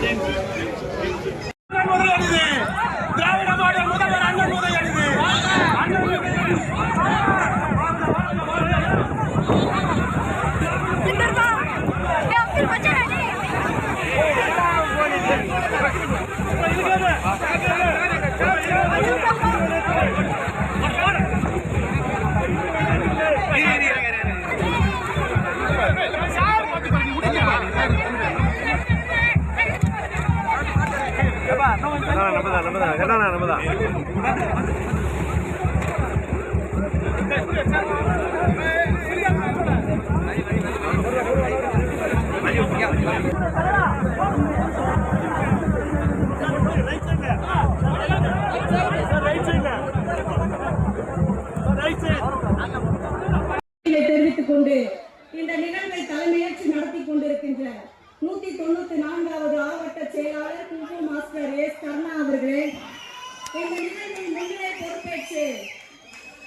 tempo. நம்பதான் நம்பதான் கண்ணா நம்பதான் இதை தெரிவித்துக் கொண்டு இந்த நிகழ்வை தலைமையேற்று நடத்தி கொண்டிருக்கின்ற நூத்தி தொண்ணூத்தி நான்காவது மாவட்ட செயலாளர் குங்கு மாஸ்டர் எஸ் கர்ணா அவர்களே இந்த நிகழ்வை முன்னிலை பொறுப்பேற்று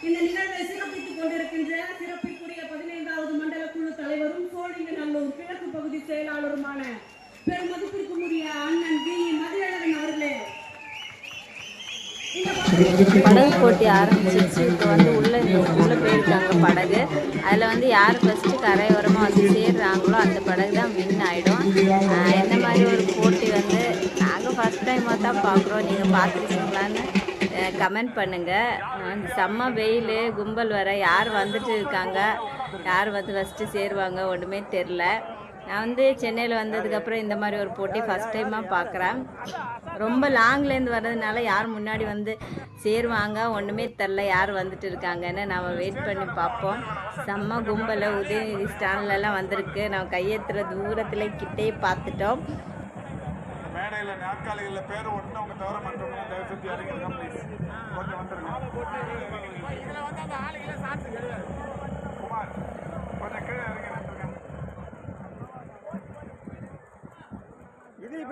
இந்த நிகழ்வை சிறப்பித்துக் கொண்டிருக்கின்ற சிறப்பிற்குரிய பதினைந்தாவது மண்டல குழு தலைவரும் சோழிங்க நல்லூர் கிழக்கு பகுதி செயலாளருமான பெருமதிப்பிற்குரிய அண்ணன் பி மதியழகன் அவர்களே. படகு போட்டி ஆரம்பிச்சிச்சு இப்போ வந்து உள்ளே உள்ளே போயிருக்காங்க படகு. அதில் வந்து யார் ஃபஸ்ட்டு கரையோரமாக வந்து சேர்றாங்களோ அந்த படகு இந்த மாதிரி ஒரு போட்டி வந்து நாங்கள் ஃபஸ்ட் டைமாக தான் பார்க்குறோம். நீங்கள் பார்த்துருக்கீங்களான்னு கமெண்ட் பண்ணுங்கள் செம்ம வெயில் கும்பல் வர யார் வந்துட்டு இருக்காங்க? யார் வந்து ஃபஸ்ட்டு சேருவாங்க? ஒன்றுமே தெரில நான் வந்து சென்னையில் வந்ததுக்கப்புறம் இந்த மாதிரி ஒரு போட்டி ஃபஸ்ட் டைமாக பார்க்குறேன் ரொம்ப லாங்லேருந்து வர்றதுனால யார் முன்னாடி வந்து சேருவாங்க ஒன்றுமே தெரில யார் வந்துட்டு இருக்காங்கன்னு நம்ம வெயிட் பண்ணி பார்ப்போம். செம்ம கும்பலை உதயநிதி ஸ்டாண்ட்லலாம் வந்திருக்கு. நம்ம கையெத்துற தூரத்தில் கிட்டே பார்த்துட்டோம். மேடையில் நாற்காலிகளில் பேர் ஒட்டினவங்க தவிர மற்றவங்க தயவு செஞ்சு இறங்கிடுங்க ப்ளீஸ் கொஞ்சம் வந்துருங்க குமார் கொஞ்சம் கீழே இறங்கி நின்றுங்க துணை முதல்வர் அவர்கள் பரிசுகளை வழங்க வருகை தந்து கொண்டிருக்கிறார்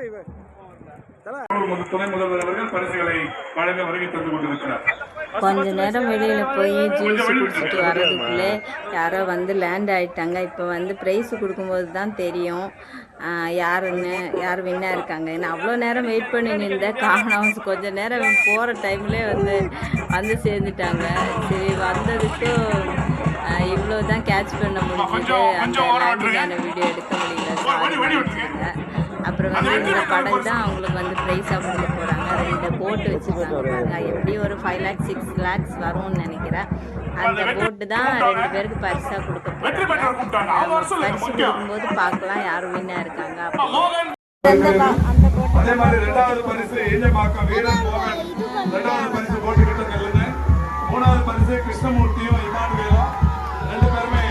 கொஞ்ச நேரம் வெளியில் போய் ஜூஸ் குடிச்சிட்டு வர்றதுக்குள்ளே யாரோ வந்து லேண்ட் ஆயிட்டாங்க. இப்போ வந்து ப்ரைஸ் கொடுக்கும்போது தான் தெரியும். யாருன்னு யார் வின்னாக இருக்காங்க. நான் அவ்வளோ நேரம் வெயிட் பண்ணி நின்றேன். காணோம் கொஞ்ச நேரம் போகிற டைம்லேயே வந்து வந்து சேர்ந்துட்டாங்க. சரி வந்ததுக்கும் இவ்வளோ தான் கேட்ச் பண்ண முடிஞ்சது. அந்த வீடியோ எடுக்க முடியல. அப்புறம் வந்து இந்த படகு தான் அவங்களுக்கு வந்து ப்ரைஸாக கொடுக்க போகிறாங்க ரெண்டு போட்டு வச்சுருக்காங்க எப்படியும் ஒரு ஃபைவ் லேக்ஸ் சிக்ஸ் லேக்ஸ் வரும்னு நினைக்கிறேன். அந்த போட்டு தான் ரெண்டு பேருக்கு பரிசாக கொடுக்க வெற்றி போகிறாங்க பரிசு கொடுக்கும்போது பார்க்கலாம் யார் வின்னாக இருக்காங்க அதே மாதிரி ரெண்டாவது பரிசு ஏஞ்சமாக்கம் வீரன் மோகன் ரெண்டாவது பரிசு போட்டுக்கிட்ட நெல்லுங்க மூணாவது பரிசு கிருஷ்ணமூர்த்தியும் இமானுவேலும். ரெண்டு பேருமே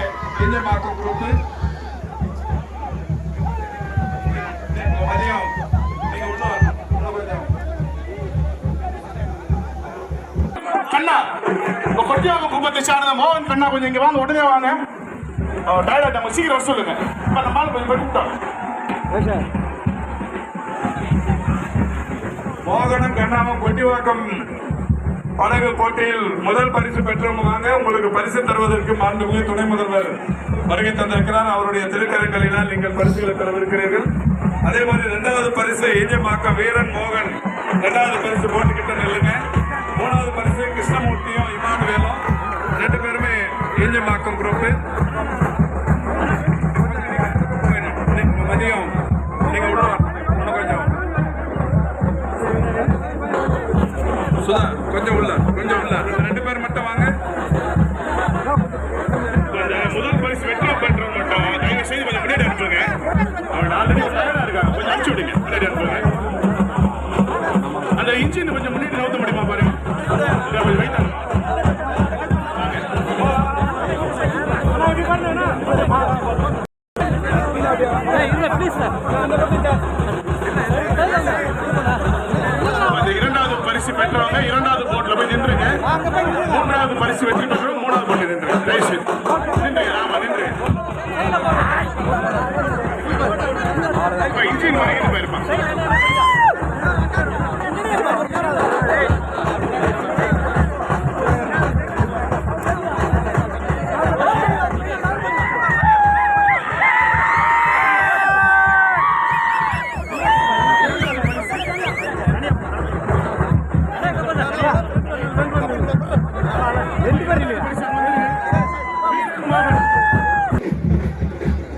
ஏஞ்சமாக்கம் குரூப் சார்ந்த மோகன் கண்ணா கொஞ்சம் இங்க வாங்க உடனே வாங்க. டைலாக் நம்ம சீக்கிரம் வர சொல்லுங்க. இப்ப நம்ம ஆளு கொஞ்சம் கூப்பிட்டோம் மோகனம் கண்ணாம கொட்டிவாக்கம் படகு போட்டியில் முதல் பரிசு பெற்றவங்க வாங்க உங்களுக்கு பரிசு தருவதற்கு மாண்புமிகு துணை முதல்வர் வருகை தந்திருக்கிறார். அவருடைய திருக்கரங்களினால் நீங்கள் பரிசுகளை பெறவிருக்கிறீர்கள் அதே மாதிரி இரண்டாவது பரிசு ஏஜமாக்க வீரன் மோகன். இரண்டாவது பரிசு போட்டுக்கிட்ட நில்லுங்க. மூணாவது பரிசு கிருஷ்ணமூர்த்தியும் இமானுவேலும். பேருமே ஏஞ்சமாக்கம் குரூப்பு மதியம் நீங்கள் உள்ள இன்னும் கொஞ்சம் சுதா கொஞ்சம் உள்ள கொஞ்சம் உள்ள ரெண்டு பேர் மட்டும் வாங்க கொஞ்சம் முதல் பரிசு வெற்றி பெற்றவங்க மட்டும் தயவு செய்து கொஞ்சம் முன்னாடி அனுப்புங்க அவன் ஆல்ரெடி தயாரா இருக்காங்க கொஞ்சம் அனுப்பிச்சு விடுங்க முன்னாடி அனுப்புங்க அந்த இன்ஜின் கொஞ்சம் முன்னாடி நவுத்த முடியுமா பாருங்க கொஞ்சம் வைத்தா பெற்றவங்க இரண்டாவது போட்டில் போய் நின்றுங்க. மூன்றாவது பரிசு வெற்றி பெற்றோம் மூணாவது போட்டு நின்றுங்க. தயவு செய்து நின்றுங்க. ஆமா நின்று இன்ஜின்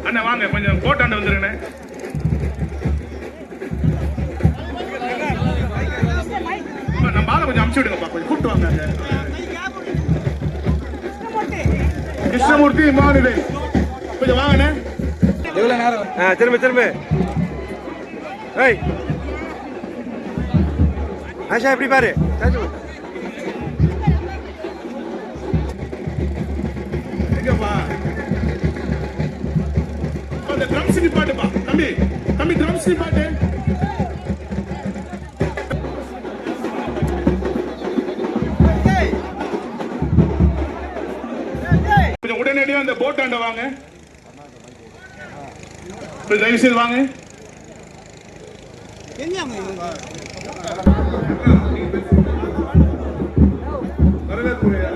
அண்ணா வாங்க கொஞ்சம் கோட்டாண்ட வந்துருங்கண்ணே. நம்ம ஆளை கொஞ்சம் அனுப்பிச்சு விடுங்கப்பா கொஞ்சம் கூப்பிட்டு வாங்க கிருஷ்ணமூர்த்தி மாநிலை. கொஞ்சம் வாங்கண்ணே. ஆ திரும்ப திரும்ப. ஏய். ஆஷா எப்படி பாரு? எங்கப்பா அந்த ட்ரம்ஸ் நிப்பாட்டுப்பா தம்பி தம்பி ட்ரம்ஸ் நிப்பாட்டு கொஞ்சம் உடனடியாக அந்த போட்டாண்ட வாங்க. தயவு செய்து வாங்க. வரவேற்புரையா